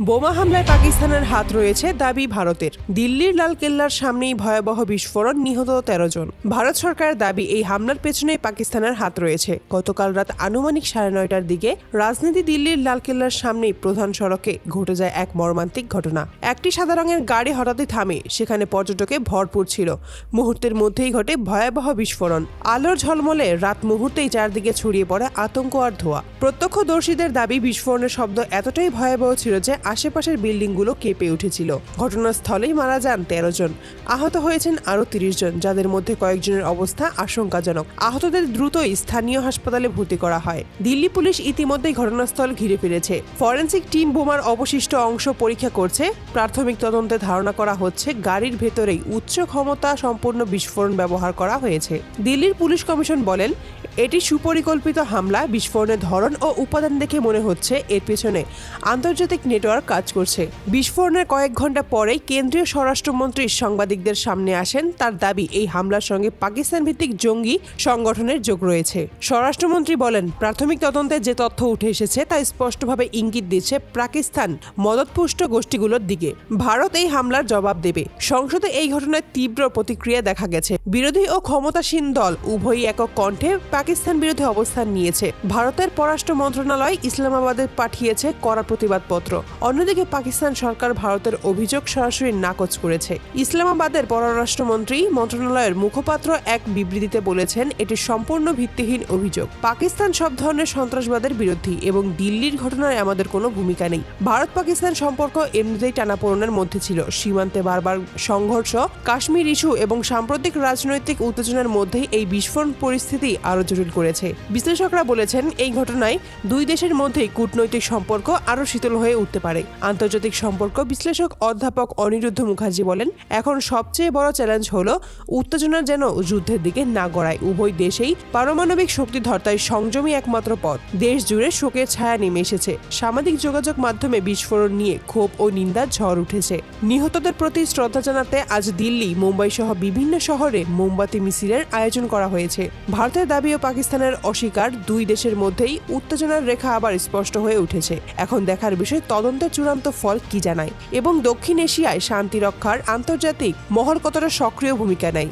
বোমা হামলায় পাকিস্তানের হাত রয়েছে দাবি ভারতের। দিল্লির লাল কেল্লার সামনেই ভয়াবহ বিস্ফোরণ নিহত তেরো জন। ভারত সরকারের দাবি, এই হামলার পেছনেই পাকিস্তানের হাত রয়েছে। গতকাল রাত আনুমানিক সাড়ে নয়টার দিকে রাজনীতি দিল্লির লাল কেল্লার সামনেই প্রধান সড়কে ঘটে যায় এক মর্মান্তিক ঘটনা। একটি সাদা রঙের গাড়ি হঠাৎই থামে, সেখানে পর্যটকে ভরপুর ছিল। মুহূর্তের মধ্যেই ঘটে ভয়াবহ বিস্ফোরণ। আলোর ঝলমলে রাত মুহূর্তেই চারদিকে ছড়িয়ে পড়ে আতঙ্ক আর ধোঁয়া। প্রত্যক্ষদর্শীদের দাবি, বিস্ফোরণের শব্দ এতটাই ভয়াবহ ছিল যে আশেপাশের বিল্ডিংগুলো কেঁপে উঠেছিল। ঘটনাস্থলেই মারা যান তেরো জন। আহত হয়েছেন আরও তিরিশ জন, যাদের মধ্যে কয়েকজনের অবস্থা আশঙ্কাজনক। আহতদের দ্রুতই স্থানীয় হাসপাতালে ভর্তি করা হয়। দিল্লি পুলিশ ইতিমধ্যেই ঘটনাস্থল ঘিরে ফিরেছে ফরেন্সিক টিম বোমার অবশিষ্ট অংশ পরীক্ষা করছে। প্রাথমিক তদন্তে ধারণা করা হচ্ছে, গাড়ির ভেতরেই উচ্চ ক্ষমতা সম্পূর্ণ বিস্ফোরণ ব্যবহার করা হয়েছে। দিল্লির পুলিশ কমিশন বলেন এটি সুপরিকল্পিত হামলা, বিস্ফোরণের ধরন ও উপাদান দেখে মনে হচ্ছে এর পেছনে আন্তর্জাতিক নেটওয়ার্ক কাজ করছে। বিস্ফোরণের কয়েক ঘণ্টা পরেই কেন্দ্রীয় স্বরাষ্ট্রমন্ত্রী সাংবাদিকদের সামনে আসেন তার দাবি, এই হামলার সঙ্গে পাকিস্তান ভিত্তিক জঙ্গি সংগঠনের যোগ রয়েছে। স্বরাষ্ট্রমন্ত্রী বলেন, প্রাথমিক তদন্তে যে তথ্য উঠে এসেছে তা স্পষ্টভাবে ইঙ্গিত দিচ্ছে পাকিস্তান মদতপুষ্ট গোষ্ঠীগুলোর দিকে। ভারত এই হামলার জবাব দেবে। সংসদে এই ঘটনায় তীব্র প্রতিক্রিয়া দেখা গেছে। বিরোধী ও ক্ষমতাসীন দল উভয়ই একক কণ্ঠে পাকিস্তান বিরোধী অবস্থান নিয়েছে। ভারতের পররাষ্ট্র মন্ত্রণালয় ইসলামাবাদে পাঠিয়েছে কড়া প্রতিবাদপত্র। অন্যদিকে পাকিস্তান সরকার ভারতের অভিযোগ সরাসরি নাকচ করেছে। ইসলামাবাদের পররাষ্ট্রমন্ত্রী মন্ত্রণালয়ের মুখপাত্র এক বিবৃতিতে বলেছেন, এটি সম্পূর্ণ ভিত্তিহীন অভিযোগ। পাকিস্তান সব ধরনের সন্ত্রাসবাদের বিরোধী এবং দিল্লির ঘটনায় আমাদের কোনো ভূমিকা নেই। ভারত পাকিস্তান সম্পর্ক এমনিতেই টানাপোড়নের মধ্যে ছিল। সীমান্তে বারবার সংঘর্ষ, কাশ্মীর ইস্যু এবং সাম্প্রতিক রাজনৈতিক উত্তেজনার মধ্যেই এই বিস্ফোরণ পরিস্থিতি আরও জটিল করেছে। বিশ্লেষকরা বলেছেন, এই ঘটনায় দুই দেশের মধ্যেই কূটনৈতিক সম্পর্ক আরও শীতল হয়ে উঠতে পারে। আন্তর্জাতিক সম্পর্ক বিশ্লেষক অধ্যাপক অনিরুদ্ধ মুখার্জি বলেন, এখন সবচেয়ে বড় চ্যালেঞ্জ হলো, উত্তেজনা যেন যুদ্ধের দিকে না গড়ায়। উভয় দেশেই পারমাণবিক শক্তি ধর্তায় সংযমী একমাত্র পথ। দেশ জুড়ে শোকের ছায়া নেমে এসেছে। সামাজিক যোগাযোগ মাধ্যমে বিস্ফোরণ নিয়ে ক্ষোভ ও নিন্দার ঝড় উঠেছে। নিহতদের প্রতি শ্রদ্ধা জানাতে আজ দিল্লি মুম্বাই সহ বিভিন্ন শহরে মোমবাতি মিছিলের আয়োজন করা হয়েছে। ভারতের দাবি ও পাকিস্তানের অস্বীকার দুই দেশের মধ্যেই উত্তেজনার রেখা আবার স্পষ্ট হয়ে উঠেছে। এখন দেখার বিষয়, তদন্তের চূড়ান্ত ফল কি জানায়? এবং দক্ষিণ এশিয়ায় শান্তি রক্ষার আন্তর্জাতিক মহল কতটা সক্রিয় ভূমিকা নেয়?